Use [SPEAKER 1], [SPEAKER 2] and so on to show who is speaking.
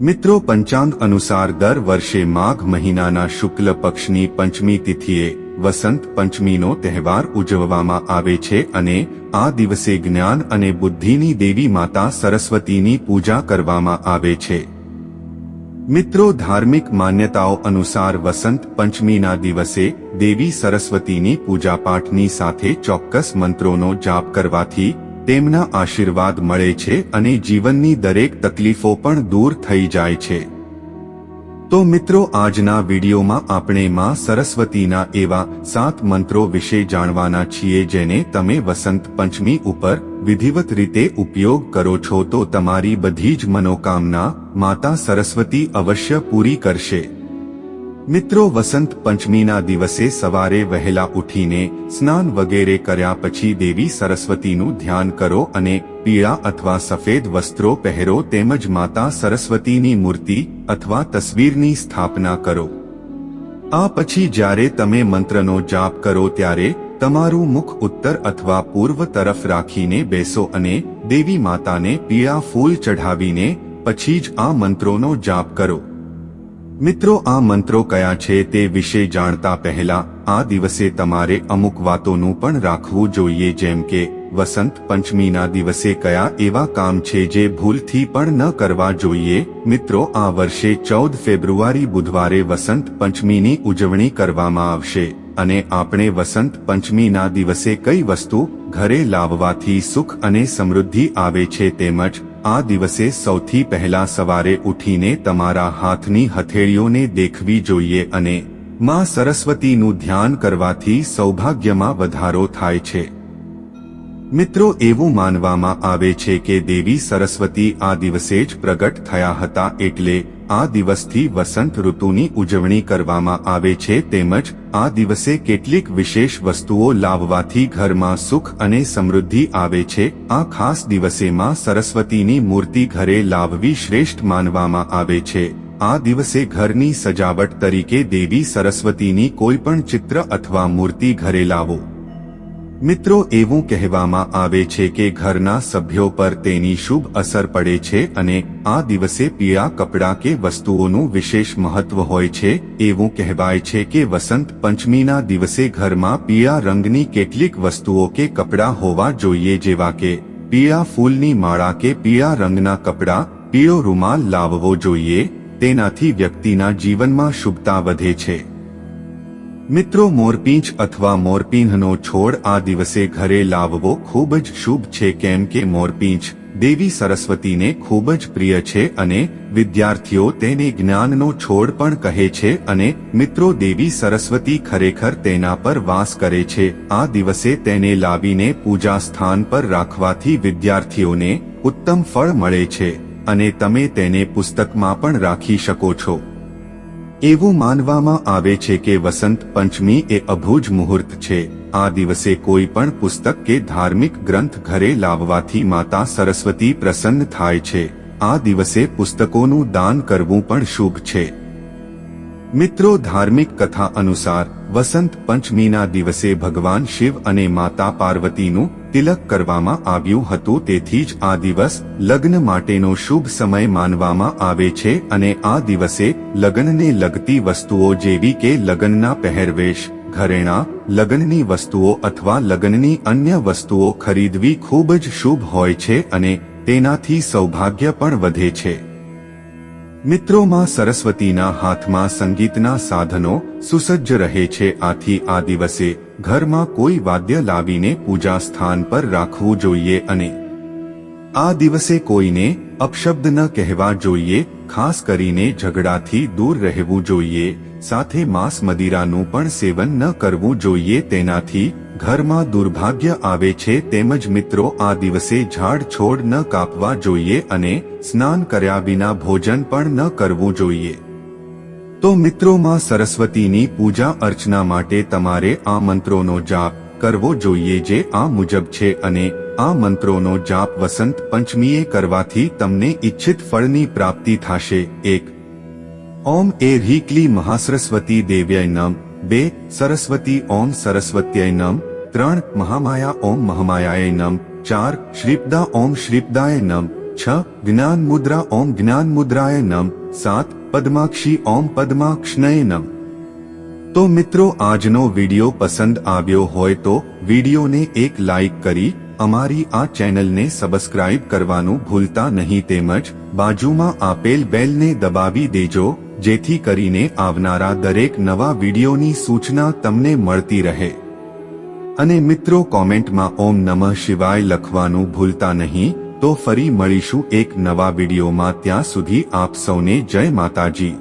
[SPEAKER 1] મિત્રો, પંચાંગ અનુસાર દર વર્ષે માઘ મહિનાના શુક્લ પક્ષની પંચમી તિથિએ વસંત પંચમીનો તહેવાર ઉજવવામાં આવે છે અને આ દિવસે જ્ઞાન અને બુદ્ધિની દેવી માતા સરસ્વતીની પૂજા કરવામાં આવે છે. મિત્રો, ધાર્મિક માન્યતાઓ અનુસાર વસંત પંચમીના દિવસે દેવી સરસ્વતીની પૂજાપાઠની સાથે ચોક્કસ મંત્રોનો જાપ કરવાથી તેમના આશીર્વાદ મળે છે અને જીવનની દરેક તકલીફો પણ દૂર થઈ જાય છે. તો મિત્રો, આજના વિડીયોમાં આપણે માં સરસ્વતીના એવા સાત મંત્રો વિશે જાણવાના છીએ જેને તમે વસંત પંચમી ઉપર વિધિવત રીતે ઉપયોગ કરો છો તો તમારી બધી જ મનોકામના માતા સરસ્વતી અવશ્ય પૂરી કરશે. મિત્રો, વસંત પંચમીના દિવસે સવારે વહેલા ઉઠીને સ્નાન વગેરે કર્યા પછી દેવી સરસ્વતીનું ધ્યાન કરો અને પીળા અથવા સફેદ વસ્ત્રો પહેરો તેમજ માતા સરસ્વતીની મૂર્તિ અથવા તસવીરની સ્થાપના કરો. આ પછી જ્યારે તમે મંત્રનો જાપ કરો ત્યારે તમારું મુખ ઉત્તર અથવા પૂર્વ તરફ રાખીને બેસો અને દેવી માતાને પીળા ફૂલ ચઢાવીને પછી જ આ મંત્રોનો જાપ કરો. મિત્રો, આ મંત્રો કયા છે તે વિશે જાણતા પહેલા આ દિવસે તમારે અમુક વાતોનું પણ રાખવું જોઈએ, જેમ કે વસંત પંચમીના દિવસે કયા એવા કામ છે જે ભૂલથી પણ ન કરવા જોઈએ. મિત્રો, આ વર્ષે ચૌદ ફેબ્રુઆરી બુધવારે વસંત પંચમીની ઉજવણી કરવામાં આવશે અને આપણે વસંત પંચમીના દિવસે કઈ વસ્તુ ઘરે લાવવાથી સુખ અને સમૃદ્ધિ આવે છે તેમજ આ દિવસે સૌથી પહેલા સવારે ઉઠીને તમારા હાથની હથેળીઓને દેખવી જોઈએ અને માં સરસ્વતીનું ધ્યાન કરવાથી સૌભાગ્યમાં વધારો થાય છે. મિત્રો, એવું માનવામાં આવે છે કે દેવી સરસ્વતી આ દિવસે જ પ્રગટ થયા હતા એટલે આ દિવસથી વસંત ઋતુની ઉજવણી કરવામાં આવે છે તેમજ આ દિવસે કેટલીક વિશેષ વસ્તુઓ લાવવાથી ઘરમાં સુખ અને સમૃદ્ધિ આવે છે. આ ખાસ દિવસેમાં સરસ્વતીની મૂર્તિ ઘરે લાવવી શ્રેષ્ઠ માનવામાં આવે છે. આ દિવસે ઘરની સજાવટ તરીકે દેવી સરસ્વતીની કોઈ પણ ચિત્ર અથવા મૂર્તિ ઘરે લાવો. મિત્રો, એવું કહેવામાં આવે છે કે ઘરના સભ્યો પર તેની શુભ અસર પડે છે અને આ દિવસે પીળા કપડાં કે વસ્તુઓનું વિશેષ મહત્વ હોય છે. એવું કહેવાય છે કે વસંત પંચમીના દિવસે ઘરમાં પીળા રંગની કેટલીક વસ્તુઓ કે કપડાં હોવા જોઈએ, જેવા કે પીળા ફૂલની માળા કે પીળા રંગના કપડાં પીળો રૂમાલ લાવવો જોઈએ. તેનાથી વ્યક્તિના જીવનમાં શુભતા વધે છે. મિત્રો મોરપીંછ અથવા મોરપીંહનો છોડ આ દિવસે ઘરે લાવવો ખૂબ જ શુભ છે, કેમ કે મોરપીંછ દેવી સરસ્વતીને ખૂબ જ પ્રિય છે અને વિદ્યાર્થીઓ તેને જ્ઞાનનો છોડ પણ કહે છે અને મિત્રો, દેવી સરસ્વતી ખરેખર તેના પર વાસ કરે છે. આ દિવસે તેને લાવીને પૂજા સ્થાન પર રાખવાથી વિદ્યાર્થીઓને ઉત્તમ ફળ મળે છે અને તમે તેને પુસ્તકમાં પણ રાખી શકો છો. એવું માનવામાં આવે છે કે વસંત પંચમી એ અભુજ મુહૂર્ત છે. આ દિવસે કોઈ પણ પુસ્તક કે ધાર્મિક ગ્રંથ ઘરે લાવવાથી માતા સરસ્વતી પ્રસન્ન થાય છે. આ દિવસે પુસ્તકોનું દાન કરવું પણ શુભ છે. મિત્રો ધાર્મિક કથા અનુસાર વસંત પંચમીના દિવસે ભગવાન શિવ અને માતા પાર્વતીનું તિલક કરવામાં આવ્યું હતું. તેથી જ આ દિવસ લગ્ન માટેનો શુભ સમય માનવામાં આવે છે અને આ દિવસે લગ્નને લગતી વસ્તુઓ જેવી કે લગ્નના પહેરવેશ, ઘરેણા, લગ્નની વસ્તુઓ અથવા લગ્નની અન્ય વસ્તુઓ ખરીદવી ખૂબ જ શુભ હોય છે અને તેનાથી સૌભાગ્ય પણ વધે છે. મિત્રોમાં સરસ્વતીના હાથમાં સંગીતના સાધનો સુસજ્જ રહે છે, આથી આ દિવસે ઘરમાં કોઈ વાદ્ય લાવીને પૂજા સ્થાન પર રાખવું જોઈએ અને આ દિવસે કોઈને અપશબ્દ ન કહેવા જોઈએ, ખાસ કરીને ઝઘડાથી દૂર રહેવું જોઈએ, સાથે માંસ મદિરાનું પણ સેવન ન કરવું જોઈએ, તેનાથી ઘરમાં દુર્ભાગ્ય આવે છે તેમજ મિત્રો આ દિવસે ઝાડ છોડ ન કાપવા જોઈએ અને સ્નાન કર્યા વિના ભોજન પણ ન કરવું જોઈએ. તો મિત્રોમાં સરસ્વતીની પૂજા અર્ચના માટે તમારે આ મંત્રોનો જાપ કરવો જોઈએ જે આ મુજબ છે અને આ મંત્રોનો જાપ વસંત પંચમીએ કરવાથી તમને ઈચ્છિત ફળની પ્રાપ્તિ થશે. એક. ઓમ એ રીકલી મહાસરસ્વતી દેવ્ય નમ. બે સરસ્વતી ઓમ સરસ્વત્યય નમ, ત્રણ મહામાયા ઓમ મહામાયાય નમ, ચાર શ્રીપદા ઓમ શ્રીપદાય નમ, છ જ્ઞાન મુદ્રા ઓમ જ્ઞાન મુદ્રાય નમ, સાત પદ્માક્ષી ઓમ પદ્માક્ષનય નમ. તો મિત્રો, આજનો વિડિયો પસંદ આવ્યો હોય તો વિડીયોને એક લાઈક કરી અમારી આ ચેનલને સબસ્ક્રાઇબ કરવાનું ભૂલતા નહીં તેમજ બાજુમાં આપેલ બેલને દબાવી દેજો, જેથી કરીને આવનારા દરેક નવા વિડીયોની સૂચના તમને મળતી રહે. અને મિત્રો કોમેન્ટમાં ઓમ નમઃ શિવાય લખવાનું ભૂલતા નહીં, તો ફરી મળીશું એક નવા વિડીયોમાં ત્યાં સુધી આપ સૌને જય માતાજી.